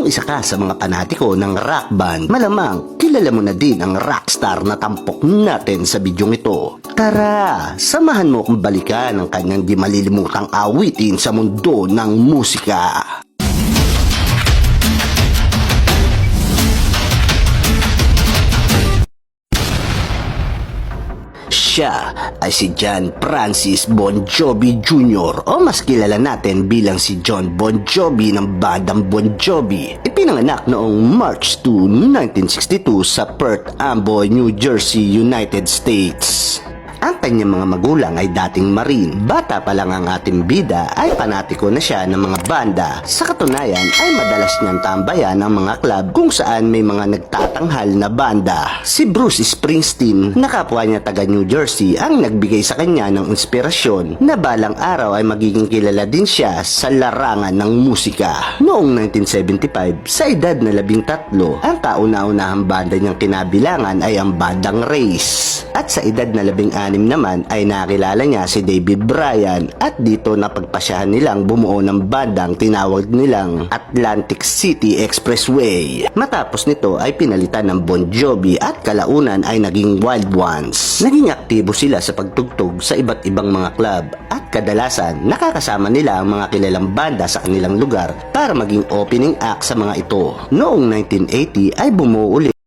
Kung isa ka sa mga panatiko ng rock band, malamang kilala mo na din ang rockstar na tampok natin sa bidyong ito. Tara, samahan mo kong balikan ang kanyang di malilimutang awitin sa mundo ng musika. Siya ay si John Francis Bon Jovi Jr. o mas kilala natin bilang si John Bon Jovi ng bandang Bon Jovi. Ipinanganak noong March 2, 1962 sa Perth Amboy, New Jersey, United States. Ang kanyang mga magulang ay dating marine. Bata pa lang ang ating bida ay panatiko na siya ng mga banda. Sa katunayan ay madalas niyang tambayan ang mga club kung saan may mga nagtatanghal na banda. Si Bruce Springsteen, na kapwa niya taga New Jersey, ang nagbigay sa kanya ng inspirasyon na balang araw ay magiging kilala din siya sa larangan ng musika. Noong 1975, sa edad na labing tatlo, ang kauna-unahang banda niyang kinabilangan ay ang bandang Race. At sa edad na labing anim naman ay nakilala niya si David Bryan at dito napagpasyahan nilang bumuo ng bandang tinawag nilang Atlantic City Expressway. Matapos nito ay pinalitan ng Bon Jovi at kalaunan ay naging Wild Ones. Naging aktibo sila sa pagtugtog sa iba't ibang mga club at kadalasan nakakasama nila ang mga kilalang banda sa kanilang lugar para maging opening act sa mga ito. Noong 1980 ay bumuo ulit